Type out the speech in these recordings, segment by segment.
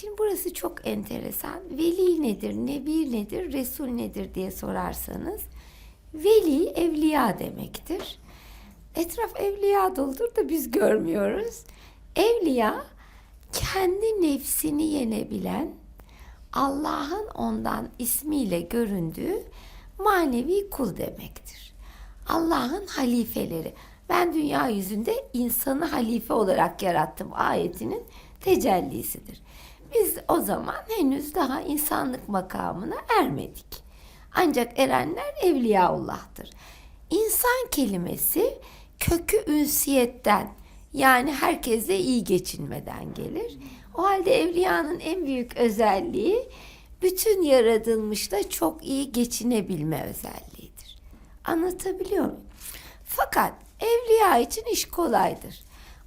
Şimdi burası çok enteresan. Veli nedir, nebi nedir, resul nedir diye sorarsanız veli evliya demektir. Etraf evliya doludur da biz görmüyoruz. Evliya kendi nefsini yenebilen, Allah'ın ondan ismiyle göründüğü manevi kul demektir. Allah'ın halifeleri. Ben dünya yüzünde insanı halife olarak yarattım ayetinin tecellisidir. Biz o zaman henüz daha insanlık makamına ermedik. Ancak erenler Evliyaullah'tır. İnsan kelimesi kökü ünsiyetten yani herkese iyi geçinmeden gelir. O halde evliyanın en büyük özelliği bütün yaratılmışta çok iyi geçinebilme özelliğidir. Anlatabiliyor muyum? Fakat evliya için iş kolaydır.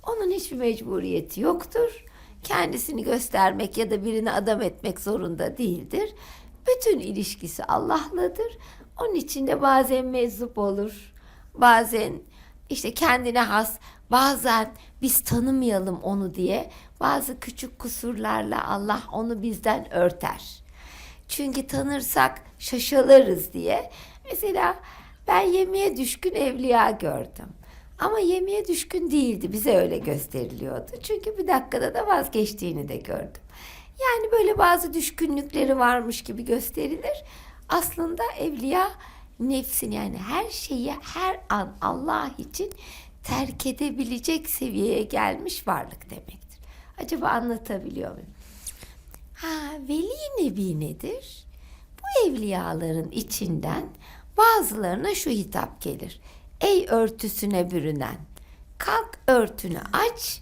Onun hiçbir mecburiyeti yoktur. Kendisini göstermek ya da birini adam etmek zorunda değildir. Bütün ilişkisi Allah'ladır. Onun için de bazen meczup olur. Bazen işte kendine has, bazen biz tanımayalım onu diye bazı küçük kusurlarla Allah onu bizden örter. Çünkü tanırsak şaşalarız diye. Mesela ben yemeğe düşkün evliya gördüm. Ama yemeğe düşkün değildi. Bize öyle gösteriliyordu. Çünkü bir dakikada da vazgeçtiğini de gördüm. Yani böyle bazı düşkünlükleri varmış gibi gösterilir. Aslında evliya nefsin yani her şeyi her an Allah için terk edebilecek seviyeye gelmiş varlık demektir. Acaba anlatabiliyor muyum? Ha, veli nebi nedir? Bu evliyaların içinden bazılarına şu hitap gelir. Ey örtüsüne bürünen, kalk örtünü aç,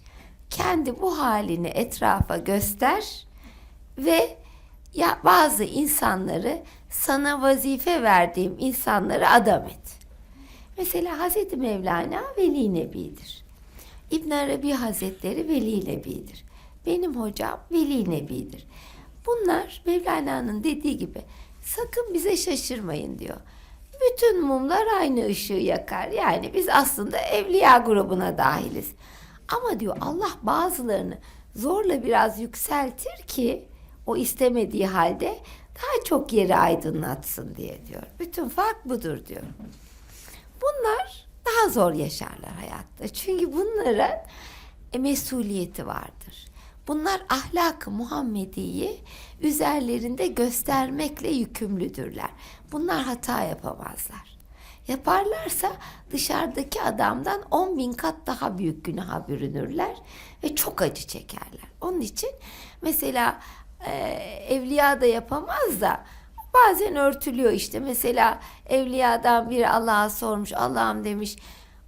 kendi bu halini etrafa göster ve ya bazı insanları sana vazife verdiğim insanları adam et. Mesela Hazreti Mevlana Veli Nebi'dir. İbn Arabi Hazretleri Veli Nebi'dir. Benim hocam Veli Nebi'dir. Bunlar Mevlana'nın dediği gibi sakın bize şaşırmayın diyor. Bütün mumlar aynı ışığı yakar. Yani biz aslında evliya grubuna dahiliz. Ama diyor Allah bazılarını zorla biraz yükseltir ki o istemediği halde daha çok yeri aydınlatsın diye diyor. Bütün fark budur diyor. Bunlar daha zor yaşarlar hayatta. Çünkü bunların e, mesuliyeti vardır. Bunlar ahlak-ı Muhammedi'yi üzerlerinde göstermekle yükümlüdürler. Bunlar hata yapamazlar. Yaparlarsa dışarıdaki adamdan on bin kat daha büyük günaha bürünürler ve çok acı çekerler. Onun için mesela e, evliya da yapamaz da bazen örtülüyor işte. Mesela evliyadan biri Allah'a sormuş. Allah'ım demiş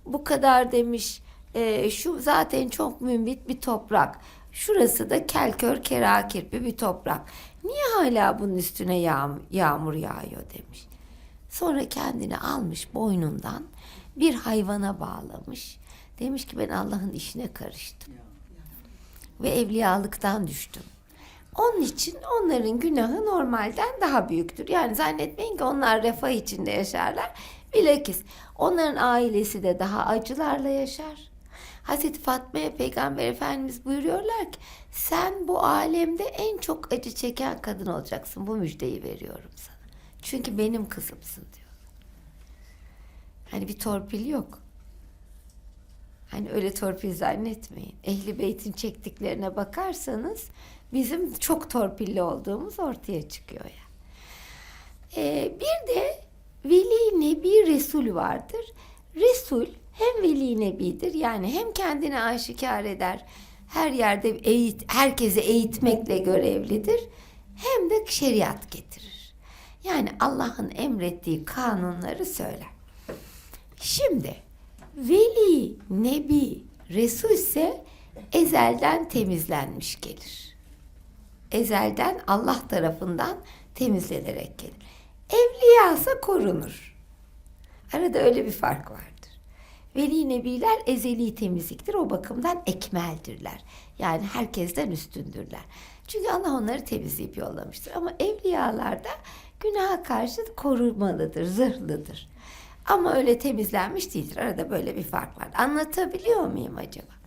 bu kadar demiş e, şu zaten çok mümbit bir toprak. Şurası da kelkör kerakirpi bir toprak. Niye hala bunun üstüne yağ, yağmur yağıyor demiş. Sonra kendini almış boynundan bir hayvana bağlamış. Demiş ki ben Allah'ın işine karıştım. Ve evliyalıktan düştüm. Onun için onların günahı normalden daha büyüktür. Yani zannetmeyin ki onlar refah içinde yaşarlar. Bilakis onların ailesi de daha acılarla yaşar. Hazreti Fatma'ya Peygamber Efendimiz buyuruyorlar ki sen bu alemde en çok acı çeken kadın olacaksın. Bu müjdeyi veriyorum sana. Çünkü benim kızımsın diyor. Hani bir torpil yok. Hani öyle torpil zannetmeyin. Ehli beytin çektiklerine bakarsanız bizim çok torpilli olduğumuz ortaya çıkıyor ya. Ee, bir de Veli Nebi Resul vardır. Resul hem Veli Nebidir yani hem kendini aşikar eder, her yerde eğit, herkese eğitmekle görevlidir. Hem de şeriat getirir. Yani Allah'ın emrettiği kanunları söyler. Şimdi veli, nebi, resul ise ezelden temizlenmiş gelir. Ezelden Allah tarafından temizlenerek gelir. Evliya ise korunur. Arada öyle bir fark vardır. Veli nebiler ezeli temizliktir. O bakımdan ekmeldirler. Yani herkesten üstündürler. Çünkü Allah onları temizleyip yollamıştır. Ama evliyalar da günaha karşı korumalıdır, zırhlıdır. Ama öyle temizlenmiş değildir. Arada böyle bir fark var. Anlatabiliyor muyum acaba?